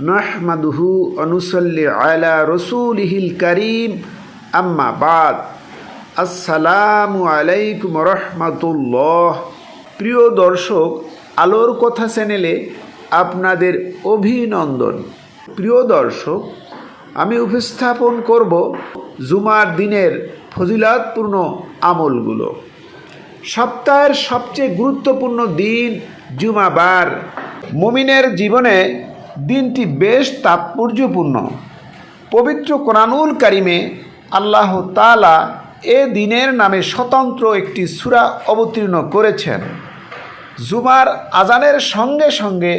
নাহমাদুহু অনুসল্লি আলা রসুলিহিল করিম। আম্মা বাদ। আসসালামু আলাইকুম রহমতুল্লাহ। প্রিয় দর্শক, আলোর কথা চ্যানেলে আপনাদের অভিনন্দন। প্রিয় দর্শক, আমি উপস্থাপন করব জুমার দিনের ফজিলাতপূর্ণ আমলগুলো। সপ্তাহের সবচেয়ে গুরুত্বপূর্ণ দিন জুমাবার। মুমিনের জীবনে দিনটি বেশ তাৎপর্যপূর্ণ। পবিত্র কোরআনুল কারিমে আল্লাহ তালা এ দিনের নামে স্বতন্ত্র একটি সূরা অবতীর্ণ করেছেন। জুমার আজানের সঙ্গে সঙ্গে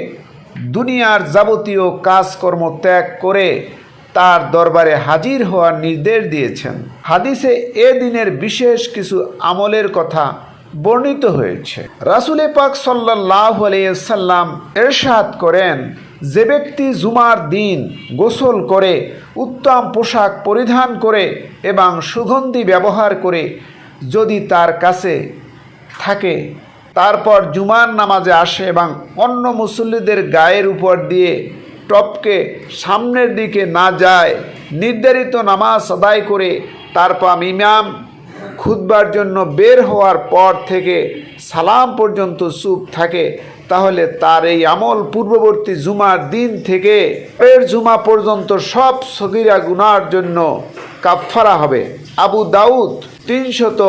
দুনিয়ার যাবতীয় কাজকর্ম ত্যাগ করে তার দরবারে হাজির হওয়ার নির্দেশ দিয়েছেন। হাদিসে এ দিনের বিশেষ কিছু আমলের কথা বর্ণিত হয়েছে। রাসুলে পাক সাল্লাহ আলিয়া সাল্লাম এরশাদ করেন যে ব্যক্তি জুমার দিন গোসল করে, উত্তম পোশাক পরিধান করে এবং সুগন্ধি ব্যবহার করে যদি তার কাছে থাকে, তারপর জুমার নামাজে আসে এবং অন্য মুসল্লিদের গায়ের উপর দিয়ে টপকে সামনের দিকে না যায়, নির্ধারিত নামাজ আদায় করে তারপর ইমাম খুদবার জন্য বের হওয়ার পর থেকে সালাম পর্যন্ত চুপ থাকে তাহলে তার এই আমল পূর্ববর্তী জুমার দিন থেকে এর জুমা পর্যন্ত সব সগিরা গুনার জন্য কাফফারা হবে। আবু দাউদ তিনশত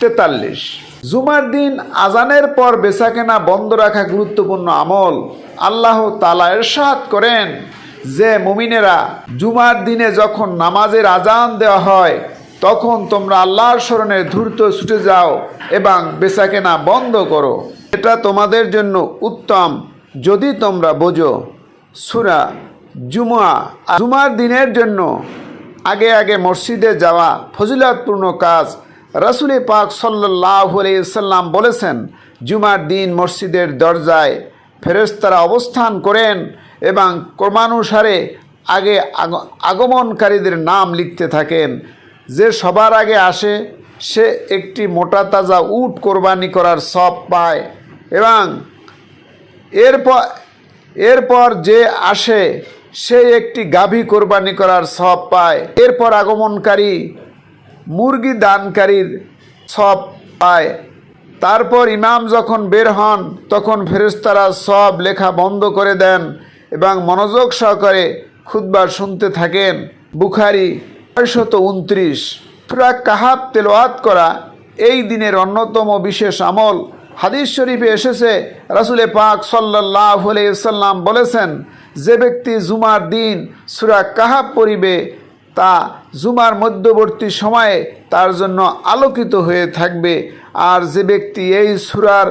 তেতাল্লিশ। জুমার দিন আজানের পর বেচাকেনা বন্ধ রাখা গুরুত্বপূর্ণ আমল আল্লাহ তালা এরশাদ করেন যে, মুমিনেরা জুমার দিনে যখন নামাজের আজান দেওয়া হয়, তখন তোমরা আল্লাহর স্মরণে ধূর্ত ছুটে যাও এবং বেচাকেনা বন্ধ করো। এটা তোমাদের জন্য উত্তম। যদি তোমরা বোঝো, সুরা জুমা জুমার দিনের জন্য আগে আগে মসজিদে যাওয়া ফজিলাতপূর্ণ কাজ, রাসুলে পাক সাল্লাহ সাল্লাম বলেছেন, জুমার দিন মসজিদের দরজায় ফেরেস্তারা অবস্থান করেন এবং ক্রমানুসারে আগে আগমনকারীদের নাম লিখতে থাকেন। যে সবার আগে আসে, সে একটি মোটা তাজা উট কোরবানি করার সব পায়। এবং এরপর এরপর যে আসে, সে একটি গাভী কোরবানি করার সব পায়। এরপর আগমনকারী মুরগি দানকারীর সব পায়। তারপর ইমাম যখন বের হন, তখন ফেরেস্তারা সব লেখা বন্ধ করে দেন এবং মনোযোগ সহকারে খুদবার শুনতে থাকেন। বুখারি ছয়শত উনত্রিশ। সুরা কাহাব তেলোয়াত করা এই দিনের অন্যতম বিশেষ আমল। হাদিস শরীফে এসেছে, রাসুলে পাক সাল্লাহ সাল্লাম বলেছেন, যে ব্যক্তি জুমার দিন সুরা কাহাব পরিবে তা জুমার মধ্যবর্তী সময়ে তার জন্য আলোকিত হয়ে থাকবে। আর যে ব্যক্তি এই সুরার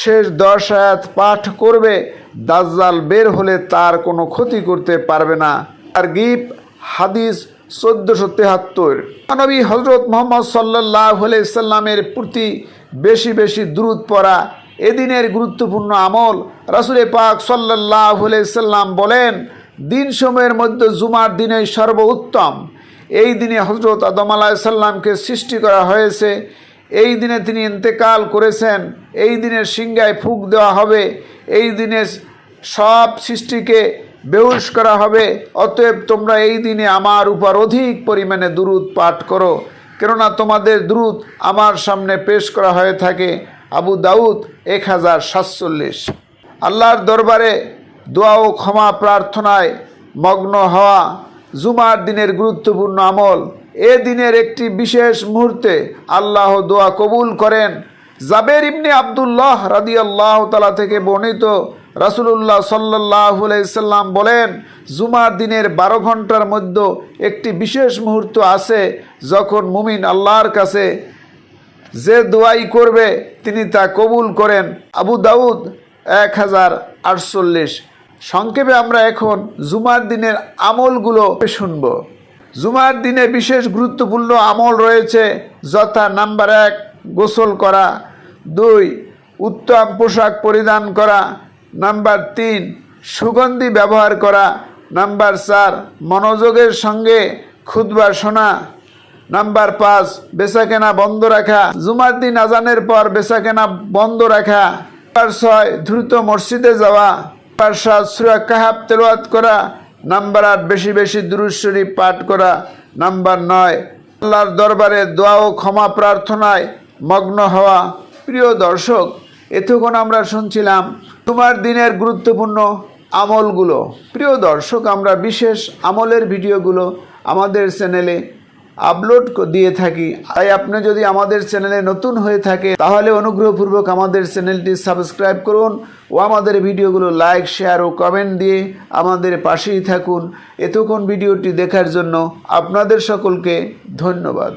শেষ দশ আয়াত পাঠ করবে, দাজ্জাল বের হলে তার কোনো ক্ষতি করতে পারবে না। আর গিপ হাদিস চোদ্দোশো তেহাত্তর। নবী হজরত মোহাম্মদ সাল্লাহ সাল্লামের প্রতি বেশি বেশি দ্রুত পড়া। এদিনের গুরুত্বপূর্ণ আমল রাসুলে পাক সাল্লাহ সাল্লাম বলেন, দিন সময়ের মধ্যে জুমার দিনে সর্বোত্তম। এই দিনে হজরত আদম আলাহ সাল্লামকে সৃষ্টি করা হয়েছে। এই দিনে তিনি ইন্তেকাল করেছেন। এই দিনের সিংগায় ফুক দেওয়া হবে। এই দিনে সব সৃষ্টিকে বেহুশ করা হবে। অতএব তোমরা এই দিনে আমার উপর অধিক পরিমাণে দুরুদ পাঠ করো। কেননা তোমাদের দ্রুত আমার সামনে পেশ করা হয়ে থাকে আবু দাউদ এক হাজার সাতচল্লিশ। আল্লাহর দরবারে দোয়া ও ক্ষমা প্রার্থনায় মগ্ন হওয়া জুমার দিনের গুরুত্বপূর্ণ আমল। এ দিনের একটি বিশেষ মুহূর্তে আল্লাহ দোয়া কবুল করেন। জাবের ইবনে আবদুল্লাহ রাদি আল্লাহ তালা থেকে বর্ণিত রাসুলুল্লাহ সাল্লাহ সাল্লাম বলেন, জুমার দিনের বারো ঘণ্টার মধ্যে একটি বিশেষ মুহূর্ত আছে যখন মুমিন আল্লাহর কাছে যে দোয়াই করবে, তিনি তা কবুল করেন। আবু দাউদ এক হাজার আটচল্লিশ। সংক্ষেপে আমরা এখন জুমার দিনের আমলগুলো শুনব। জুমার দিনে বিশেষ গুরুত্বপূর্ণ আমল রয়েছে, যথা নাম্বার এক, গোসল করা। দুই, উত্তম পোশাক পরিধান করা। নাম্বার তিন, সুগন্ধি ব্যবহার করা। নাম্বার চার, মনোযোগের সঙ্গে খুদবা শোনা। নাম্বার পাঁচ, বেচাকেনা বন্ধ রাখা। জুমার দিন আজানের পর বেচাকেনা বন্ধ রাখা। নাম্বার ছয়, দ্রুত মসজিদে যাওয়া। নাম্বার সাত, সুরা কাহাব তেলাওয়াত করা। নাম্বার আট, বেশি বেশি দুরুদ শরীফ পাঠ করা। নাম্বার নয়, আল্লাহর দরবারে দোয়া ও ক্ষমা প্রার্থনায় মগ্ন হওয়া। প্রিয় দর্শক, এতক্ষণ আমরা শুনছিলাম তোমার দিনের গুরুত্বপূর্ণ আমলগুলো। প্রিয় দর্শক, আমরা বিশেষ আমলের ভিডিওগুলো আমাদের চ্যানেলে আপলোড দিয়ে থাকি। তাই আপনি যদি আমাদের চ্যানেলে নতুন হয়ে থাকে, তাহলে অনুগ্রহপূর্বক আমাদের চ্যানেলটি সাবস্ক্রাইব করুন ও আমাদের ভিডিওগুলো লাইক, শেয়ার ও কমেন্ট দিয়ে আমাদের পাশেই থাকুন। এতক্ষণ ভিডিওটি দেখার জন্য আপনাদের সকলকে ধন্যবাদ।